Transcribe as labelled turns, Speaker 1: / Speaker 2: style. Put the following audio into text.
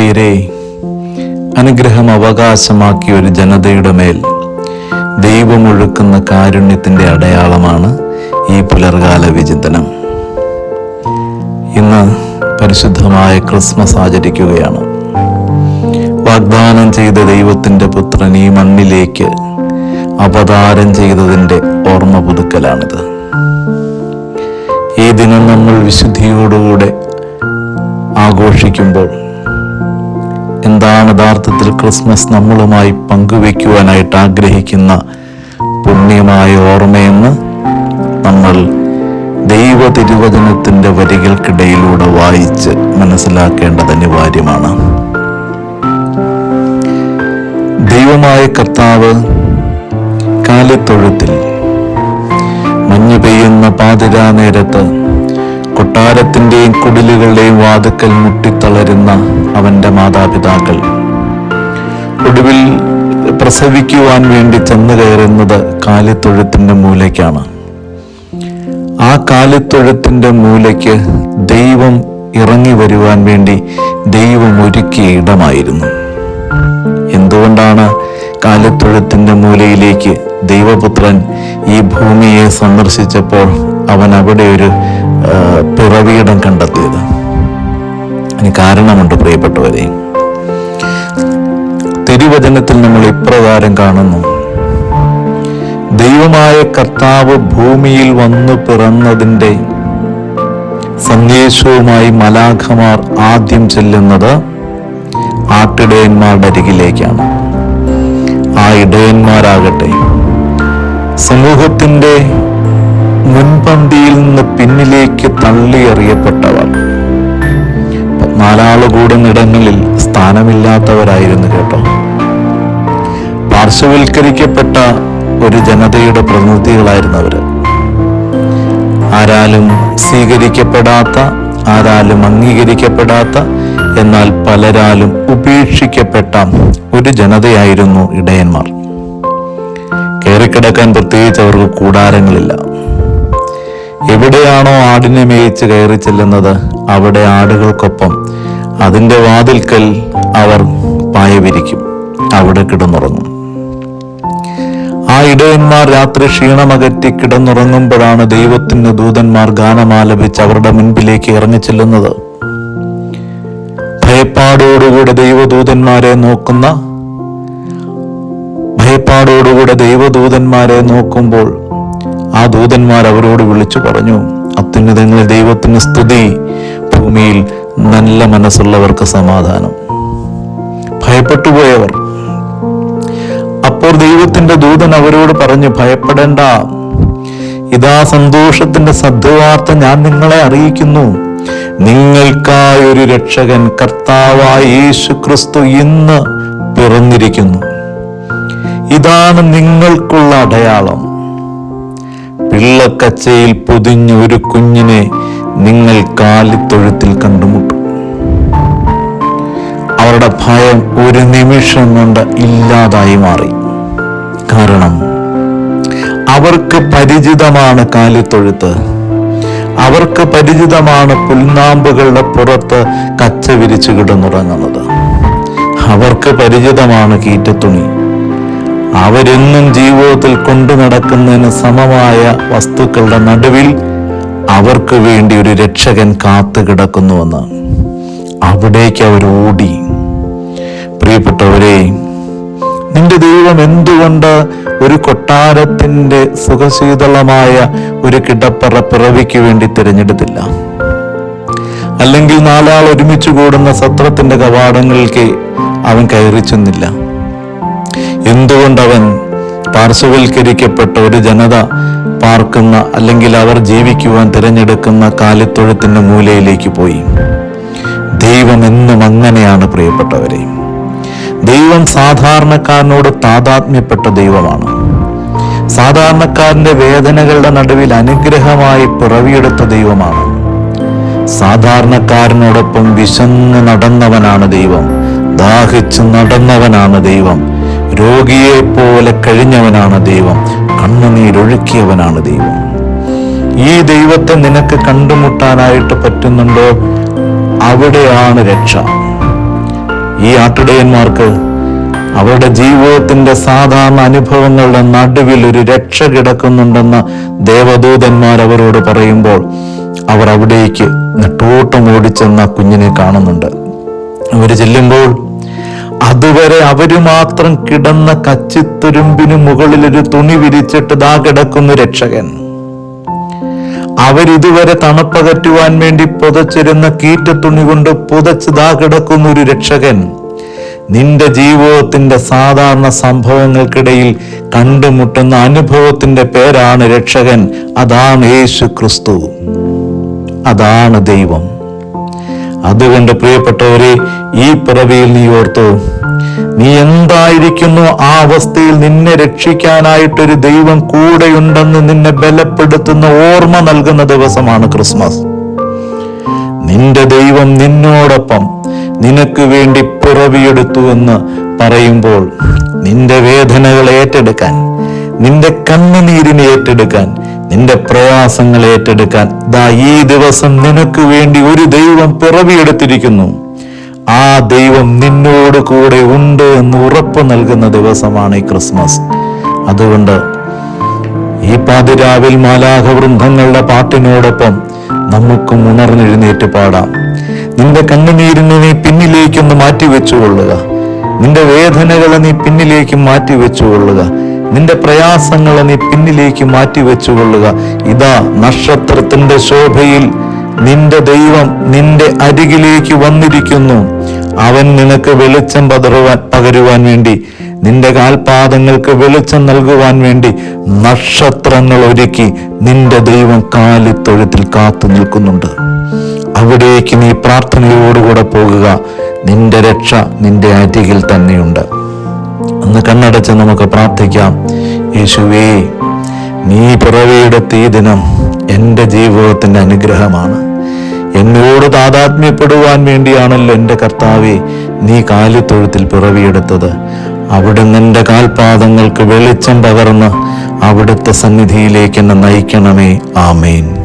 Speaker 1: പ്രിയരെ അനുഗ്രഹം അവകാശമാക്കിയ ഒരു ജനതയുടെ മേൽ ദൈവമൊഴുക്കുന്ന കാരുണ്യത്തിന്റെ അടയാളമാണ് ഈ പുലർകാല വിചിന്തനം. ഇന്ന് പരിശുദ്ധമായ ക്രിസ്മസ് ആചരിക്കുകയാണ്. വാഗ്ദാനം ചെയ്ത ദൈവത്തിന്റെ പുത്രൻ ഈ മണ്ണിലേക്ക് അവതാരം ചെയ്തതിന്റെ ഓർമ്മ പുതുക്കലാണിത്. ഈ ദിനം നമ്മൾ വിശുദ്ധിയോടുകൂടെ ആഘോഷിക്കുമ്പോൾ യഥാർത്ഥത്തിൽ ക്രിസ്മസ് നമ്മളുമായി പങ്കുവെക്കുവാനായിട്ട് ആഗ്രഹിക്കുന്ന പുണ്യമായ ഓർമ്മയെന്ന് നമ്മൾ ദൈവ തിരുവചനത്തിന്റെ വരികൾക്കിടയിലൂടെ വായിച്ച് മനസ്സിലാക്കേണ്ടത് അനിവാര്യമാണ്. ദൈവമായ കർത്താവ് കാലത്തൊഴുത്തിൽ മഞ്ഞു പെയ്യുന്ന പാതിരാ നേരത്ത് കൊട്ടാരത്തിന്റെയും കുടിലുകളുടെയും വാതുക്കൽ മുട്ടിത്തളരുന്ന അവന്റെ മാതാപിതാക്കൾ ഒടുവിൽ പ്രസവിക്കുവാൻ വേണ്ടി ചെന്നു കയറുന്നത് കാലിത്തൊഴുത്തിന്റെ മൂലയ്ക്കാണ്. ആ കാലിത്തൊഴുത്തിന്റെ മൂലയ്ക്ക് ദൈവം ഇറങ്ങി വരുവാൻ വേണ്ടി ദൈവം ഒരുക്കിയ ഇടമായിരുന്നു. എന്തുകൊണ്ടാണ് കാലിത്തൊഴുത്തിന്റെ മൂലയിലേക്ക് ദൈവപുത്രൻ ഈ ഭൂമിയെ സന്ദർശിച്ചപ്പോൾ അവൻ അവിടെ ഒരു പിറവിയിടം കണ്ടെത്തിയത്? അതിന് കാരണമുണ്ട് പ്രിയപ്പെട്ടവരെ. തിരുവചനത്തിൽ നമ്മൾ ഇപ്രകാരം കാണുന്നു. ദൈവമായ കർത്താവ് ഭൂമിയിൽ വന്നു പിറന്നതിന്റെ സന്ദേശവുമായി മലാഖമാർ ആദ്യം ചെല്ലുന്നത് ആട്ടിടയന്മാരുടെ അരികിലേക്കാണ്. ആ ഇടയന്മാരാകട്ടെ സമൂഹത്തിന്റെ മുൻപന്തിയിൽ നിന്ന് പിന്നിലേക്ക് തള്ളിയെറിയപ്പെട്ടവർ നാലാൾ നാലാളുകൂടുന്നിടങ്ങളിൽ സ്ഥാനമില്ലാത്തവരായിരുന്നു കേട്ടോ. പാർശ്വവൽക്കരിക്കപ്പെട്ട ഒരു ജനതയുടെ പ്രതിനിധികളായിരുന്നു അവർ. ആരാലും സ്വീകരിക്കപ്പെടാത്ത ആരാലും അംഗീകരിക്കപ്പെടാത്ത എന്നാൽ പലരാലും ഉപേക്ഷിക്കപ്പെട്ട ഒരു ജനതയായിരുന്നു ഇടയന്മാർ. കയറിക്കിടക്കാൻ പ്രത്യേകിച്ച് അവർക്ക് കൂടാരങ്ങളില്ല. എവിടെയാണോ ആടിനെ മേയിച്ച് കയറി ചെല്ലുന്നത് അവിടെ ആടുകൾക്കൊപ്പം അതിന്റെ വാതിൽക്കൽ അവർ പായ വിരിക്കും അവിടെ കിടന്നുറങ്ങും. ഇടയന്മാർ രാത്രി ക്ഷീണമകറ്റി കിടന്നുറങ്ങുമ്പോഴാണ് ദൈവത്തിന്റെ ദൂതന്മാർ ഗാനമാലപിച്ച് അവരുടെ മുൻപിലേക്ക് ഇറങ്ങി ചെല്ലുന്നത് ഭയപ്പാടോടുകൂടെ ദൈവദൂതന്മാരെ നോക്കുന്ന ഭയപ്പാടോടുകൂടെ ദൈവദൂതന്മാരെ നോക്കുമ്പോൾ ആ ദൂതന്മാർ അവരോട് വിളിച്ചു പറഞ്ഞു അത്യുന്നതങ്ങളിൽ ദൈവത്തിന് സ്തുതി ഭൂമിയിൽ നല്ല മനസ്സുള്ളവർക്ക് സമാധാനം. ഭയപ്പെട്ടു പോയവർ അപ്പോൾ ദൈവത്തിന്റെ ദൂതൻ അവരോട് പറഞ്ഞു ഭയപ്പെടേണ്ട. ഇതാ സന്തോഷത്തിന്റെ സദ്വാർത്ത ഞാൻ നിങ്ങളെ അറിയിക്കുന്നു. നിങ്ങൾക്കായി ഒരു രക്ഷകൻ കർത്താവായ യേശു ക്രിസ്തു ഇന്ന് പിറന്നിരിക്കുന്നു. ഇതാണ് നിങ്ങൾക്കുള്ള അടയാളം. പിള്ളക്കച്ചയിൽ പൊതിഞ്ഞ ഒരു കുഞ്ഞിനെ നിങ്ങൾ കാലിത്തൊഴുത്തിൽ കണ്ടുമുട്ടും. അവരുടെ ഭയം ഒരു നിമിഷം കൊണ്ട് ഇല്ലാതായി മാറി. കാരണം അവർക്ക് പരിചിതമാണ് കാലിത്തൊഴുത്ത്. അവർക്ക് പരിചിതമാണ് പുൽനാമ്പുകളുടെ പുറത്ത് കച്ച വിരിച്ചു കിടന്നുറങ്ങുന്നത്. അവർക്ക് പരിചിതമാണ് കീറ്റത്തുണി. അവരെന്നും ജീവിതത്തിൽ കൊണ്ടു നടക്കുന്നതിന് സമമായ വസ്തുക്കളുടെ നടുവിൽ അവർക്ക് വേണ്ടി ഒരു രക്ഷകൻ കാത്തു കിടക്കുന്നുവെന്ന് അവിടേക്ക് അവർ ഓടി. പ്രിയപ്പെട്ടവരെ നിന്റെ ദൈവം എന്തുകൊണ്ട് ഒരു കൊട്ടാരത്തിന്റെ സുഖശീതളമായ ഒരു കിടപ്പറ പിറവിക്ക് വേണ്ടി തിരഞ്ഞെടുത്തില്ല? അല്ലെങ്കിൽ നാലാൾ ഒരുമിച്ച് കൂടുന്ന സത്രത്തിന്റെ കവാടങ്ങൾക്ക് അവൻ കയറി ചെന്നില്ല? എന്തുകൊണ്ടവൻ പാർശ്വവൽക്കരിക്കപ്പെട്ട ഒരു ജനത പാർക്കുന്ന അല്ലെങ്കിൽ അവർ ജീവിക്കുവാൻ തിരഞ്ഞെടുക്കുന്ന കാലിത്തൊഴുത്തിന്റെ മൂലയിലേക്ക് പോയി? ദൈവം എന്നും അങ്ങനെയാണ് പ്രിയപ്പെട്ടവരെ. ദൈവം സാധാരണക്കാരനോട് താതാത്മ്യപ്പെട്ട ദൈവമാണ്. സാധാരണക്കാരന്റെ വേദനകളുടെ നടുവിൽ അനുഗ്രഹമായി പിറവിയെടുത്ത ദൈവമാണ്. സാധാരണക്കാരനോടൊപ്പം വിശന്ന് നടന്നവനാണ് ദൈവം. ദാഹിച്ച് നടന്നവനാണ് ദൈവം. രോഗിയെ പോലെ കഴിഞ്ഞവനാണ് ദൈവം. കണ്ണുനീരൊഴുക്കിയവനാണ് ദൈവം. ഈ ദൈവത്തെ നിനക്ക് കണ്ടുമുട്ടാനായിട്ട് പറ്റുന്നുണ്ടോ? അവിടെയാണ് രക്ഷ. ഈ ആട്ടിടയന്മാർക്ക് അവരുടെ ജീവിതത്തിന്റെ സാധാരണ അനുഭവങ്ങളുടെ നടുവിൽ ഒരു രക്ഷ കിടക്കുന്നുണ്ടെന്ന് ദേവദൂതന്മാർ അവരോട് പറയുമ്പോൾ അവർ അവിടേക്ക് നെട്ടോട്ടം ഓടിച്ചെന്ന കുഞ്ഞിനെ കാണുന്നുണ്ട്. അവർ ചെല്ലുമ്പോൾ അതുവരെ അവർ മാത്രം കിടന്ന കച്ചിത്തുരുമ്പിന് മുകളിൽ ഒരു തുണി വിരിച്ചിട്ട് ദാ കിടക്കുന്നു രക്ഷകൻ. അവരിതുവരെ തണുപ്പകറ്റുവാൻ വേണ്ടി പുതച്ചിരുന്ന കീറ്റത്തുണി കൊണ്ട് പുതച്ച് ദാ കിടക്കുന്ന ഒരു രക്ഷകൻ. നിന്റെ ജീവിതത്തിന്റെ സാധാരണ സംഭവങ്ങൾക്കിടയിൽ കണ്ടുമുട്ടുന്ന അനുഭവത്തിന്റെ പേരാണ് രക്ഷകൻ. അതാണ് യേശു ക്രിസ്തു. അതാണ് ദൈവം. അതുകൊണ്ട് പ്രിയപ്പെട്ടവരെ ഈ പിറവിയിൽ നീ ഓർത്തു നീ എന്തായിരിക്കുന്നു ആ അവസ്ഥയിൽ നിന്നെ രക്ഷിക്കാനായിട്ടൊരു ദൈവം കൂടെയുണ്ടെന്ന് നിന്നെ ബലപ്പെടുത്തുന്ന ഓർമ്മ നൽകുന്ന ദിവസമാണ് ക്രിസ്മസ്. നിന്റെ ദൈവം നിന്നോടൊപ്പം നിനക്ക് വേണ്ടി പിറവിയെടുത്തു എന്ന് പറയുമ്പോൾ നിന്റെ വേദനകൾ ഏറ്റെടുക്കാൻ നിന്റെ കണ്ണുനീരിനെ ഏറ്റെടുക്കാൻ നിന്റെ പ്രയാസങ്ങൾ ഏറ്റെടുക്കാൻ ദാ ഈ ദിവസം നിനക്ക് വേണ്ടി ഒരു ദൈവം പിറവിയെടുത്തിരിക്കുന്നു. ആ ദൈവം നിന്നോട് കൂടെ ഉണ്ട് എന്ന് ഉറപ്പ് നൽകുന്ന ദിവസമാണ് ഈ ക്രിസ്മസ്. അതുകൊണ്ട് ഈ പാതിരാവിൽ മാലാഹ വൃന്ദങ്ങളുടെ പാട്ടിനോടൊപ്പം നമുക്കും ഉണർന്നെഴുന്നേറ്റ് പാടാം. നിന്റെ കണ്ണുനീരിനെ നീ പിന്നിലേക്കൊന്ന് മാറ്റിവെച്ചുകൊള്ളുക. നിന്റെ വേദനകളെ നീ പിന്നിലേക്ക് മാറ്റിവെച്ചുകൊള്ളുക. നിന്റെ പ്രയാസങ്ങളെ നീ പിന്നിലേക്ക് മാറ്റിവെച്ചുകൊള്ളുക. ഇതാ നക്ഷത്രത്തിന്റെ ശോഭയിൽ നിന്റെ ദൈവം നിന്റെ അരികിലേക്ക് വന്നിരിക്കുന്നു. അവൻ നിനക്ക് വെളിച്ചം പതറുവാൻ പകരുവാൻ വേണ്ടി നിന്റെ കാൽപാദങ്ങൾക്ക് വെളിച്ചം നൽകുവാൻ വേണ്ടി നക്ഷത്രങ്ങൾ ഒരുക്കി നിന്റെ ദൈവം കാലിത്തൊഴുത്തിൽ കാത്തു നിൽക്കുന്നുണ്ട്. അവിടേക്ക് നീ പ്രാർത്ഥനയോടുകൂടെ പോകുക. നിന്റെ രക്ഷ നിന്റെ അരികിൽ തന്നെയുണ്ട്. അന്ന് കണ്ണടച്ച് നമുക്ക് പ്രാർത്ഥിക്കാം. യേശുവേ നീ പിറവിയെടുത്ത ഈ ദിനം എന്റെ ജീവിതത്തിന്റെ അനുഗ്രഹമാണ്. എന്നോട് താതാത്മ്യപ്പെടുവാൻ വേണ്ടിയാണല്ലോ എന്റെ കർത്താവെ നീ കാലിത്തൊഴുത്തിൽ പിറവിയെടുത്തത്. അവിടെ എന്റെ കാൽപാദങ്ങൾക്ക് വെളിച്ചം പകർന്ന് അവിടുത്തെ സന്നിധിയിലേക്ക് എന്നെ നയിക്കണമേ. ആമേൻ.